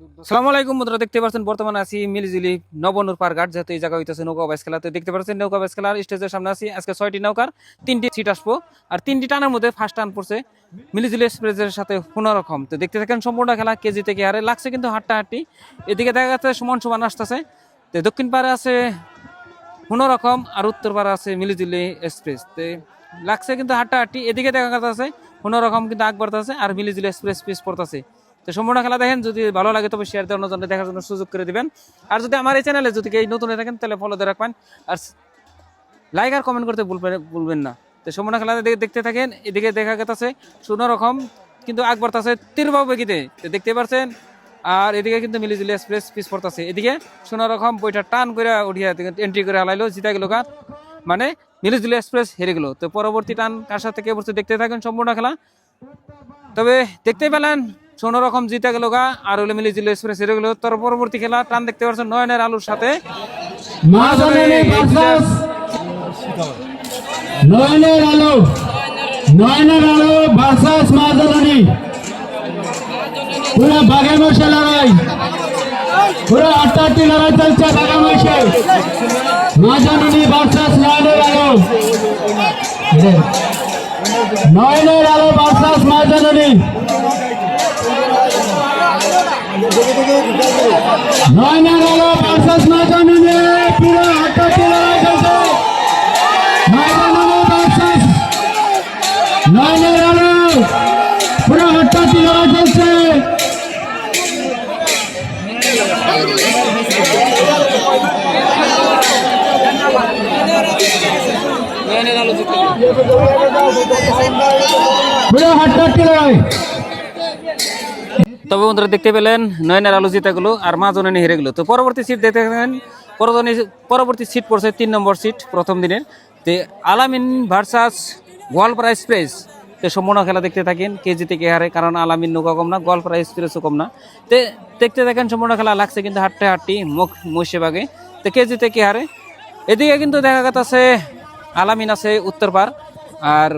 সালাম আলাইকুম বন্ধুরা, দেখতে পাচ্ছেন, বর্তমানে আছি মিলিজুলি নবনুর যেহেতু এই জায়গা হইতেছে নৌকা বাইস খেলা। তো দেখতে পাচ্ছেন, নৌকা বাইস খেলার স্টেজের সামনে আছি। আজকে ছয়টি নৌকার, তিনটি সিট আসব। আর তিনটি টানের মধ্যে ফার্স্ট টান পড়ছে মিলিজুলি এক্সপ্রেসের সাথে তো দেখতে থাকেন, সম্পূর্ণ খেলা কেজি থেকে হারে। লাগছে কিন্তু হাট্টা হাট্টি এদিকে দেখা যাচ্ছে, সমান সমান আসতেছে। তো দক্ষিণ পারে আছে রকম আর উত্তর পারে আছে মিলিজুলি এক্সপ্রেস। তো লাগছে কিন্তু হাট্টা হাট্টি এদিকে দেখা যাচ্ছে রকম কিন্তু আগ বাড়তেছে আর মিলিজুলি এক্সপ্রেস পিস পড়তেছে। তো সম্পূর্ণ খেলা দেখেন, যদি ভালো লাগে তবে শেয়ার দিয়ে অন্যজনকে দেখার জন্য সুযোগ করে দিবেন। আর যদি আমার এই চ্যানেলে যদি কেউ নতুন থাকেন, তাহলে ফলো দিয়ে রাখবেন। আর লাইক আর কমেন্ট করতে ভুলবেন ভুলবেন না। তো সম্পূর্ণ খেলা দেখতে থাকেন, এদিকে দেখা গেছে কোনো রকম, কিন্তু আগ বাড়তেছে তীরবাবু বেগিতে। দেখতে পারছেন? আর এদিকে কিন্তু মিলিজুলি এক্সপ্রেস পিস পড়তেছে। এদিকে সোনা রকম বইটা টান করে উঠিয়া এন্ট্রি করে হালাইলো জিতা গেল কার? মানে মিলিজুলি এক্সপ্রেস হেরে গেল। তো পরবর্তী টান কার সাথে কে পড়ছে দেখতে থাকেন সম্পূর্ণ খেলা। তবে দেখতে পেলেন সোনো রকম জিতে গেল গা আর হলো মিলিজুলি এক্সপ্রেস হেরে গেল। তার পরবর্তী খেলা টান দেখতে পাচ্ছেন নয়নের আলুর সাথে। নয়নের আলো। নয়নের আলো। ভার্সাস মাঝামাঝি পুরো বাঘে মশে লড়াই। পুরো আটটাটি লড়াই চলছে বাঘে মশে ভার্সাস নয়নের আলো। নয়নের আলো ভার্সাস নয়নের আলো ভার্সাস মাঝামাঝি পুরো আটটাটি লড়াই চলছে মাঝামাঝি ভার্সাস নয়নের আলো পুরো আটটাটি লড়াই চলছে পুরো আটটাটি লড়াই তবে বন্ধুরা দেখতে পেলেন নয়নের আলু জিতে গেলো আর মা হেরে গেলো। তো পরবর্তী সিট দেখতে পেলেন পরবর্তী সিট পড়ছে তিন নম্বর সিট প্রথম দিনের। তে আলামিন ভার্সাস গোয়ালপাড়া এক্সপ্রেস তো সম্পূর্ণ খেলা দেখতে থাকেন, কে জিতে কে হারে, কারণ আলামিন নৌকা কম না, গোয়ালপাড়া এক্সপ্রেসও কম না। তে দেখতে থাকেন সম্পূর্ণ খেলা লাগছে কিন্তু হাট্টে হাট্টি, মুখ মুর্শিবাগে তো কে জিতে কে হারে? এদিকে কিন্তু দেখা গেছে আলামিন আছে উত্তর পার আর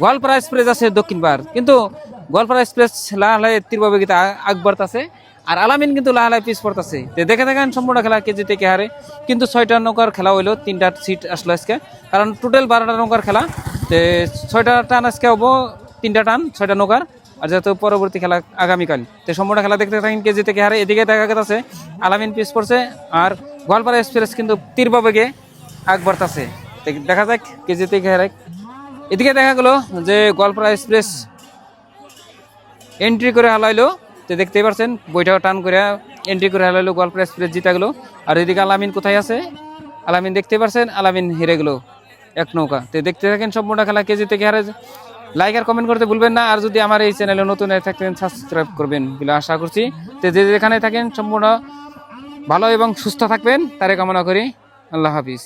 গোয়ালপাড়া এক্সপ্রেস আছে দক্ষিণ পার কিন্তু গোয়ালপাড়া এক্সপ্রেস লাহালাই তীরভাবে কিন্তু আগ আর আলামিন কিন্তু লাহালাই পিস পড়তাছে। তো দেখে দেখেন সম্পূর্ণ খেলা কেজি থেকে হারে। কিন্তু ছয়টা নৌকার খেলা হইল, তিনটা সিট আসলো আজকে। কারণ টোটাল বারোটা নৌকার খেলা। তো ছয়টা টান আজকে হব, তিনটা টান, ছয়টা নৌকার। আর যেহেতু পরবর্তী খেলা আগামীকাল। তো সম্পূর্ণ খেলা দেখতে থাকেন কেজি থেকে হারে। এদিকে দেখা গেছে আলামিন পিস পড়ছে। আর গোয়ালপাড়া এক্সপ্রেস কিন্তু তীরভাবে আগ বাড়তাছে। তো দেখা যাক কেজি থেকে হারে এদিকে দেখা গেল যে গোয়ালপাড়া এক্সপ্রেস এন্ট্রি করে হালাইলো। তো দেখতেই পারছেন, বইটাও টান করে এন্ট্রি করে হালাইলো গোয়ালপাড়া এক্সপ্রেস, জিতা গেলো। আর এদিকে আলামিন কোথায় আছে? আলামিন দেখতে পারছেন, আলামিন হেরে গেলো এক নৌকা। তো দেখতে থাকেন সম্পূর্ণ খেলা কেজি থেকে হারে। লাইক আর কমেন্ট করতে ভুলবেন না, আর যদি আমার এই চ্যানেলে নতুন হয়ে থাকতেন সাবস্ক্রাইব করবেন বলে আশা করছি। তো যে যেখানে থাকেন, সম্পূর্ণ ভালো এবং সুস্থ থাকবেন, তারে কামনা করি। আল্লাহ হাফিজ।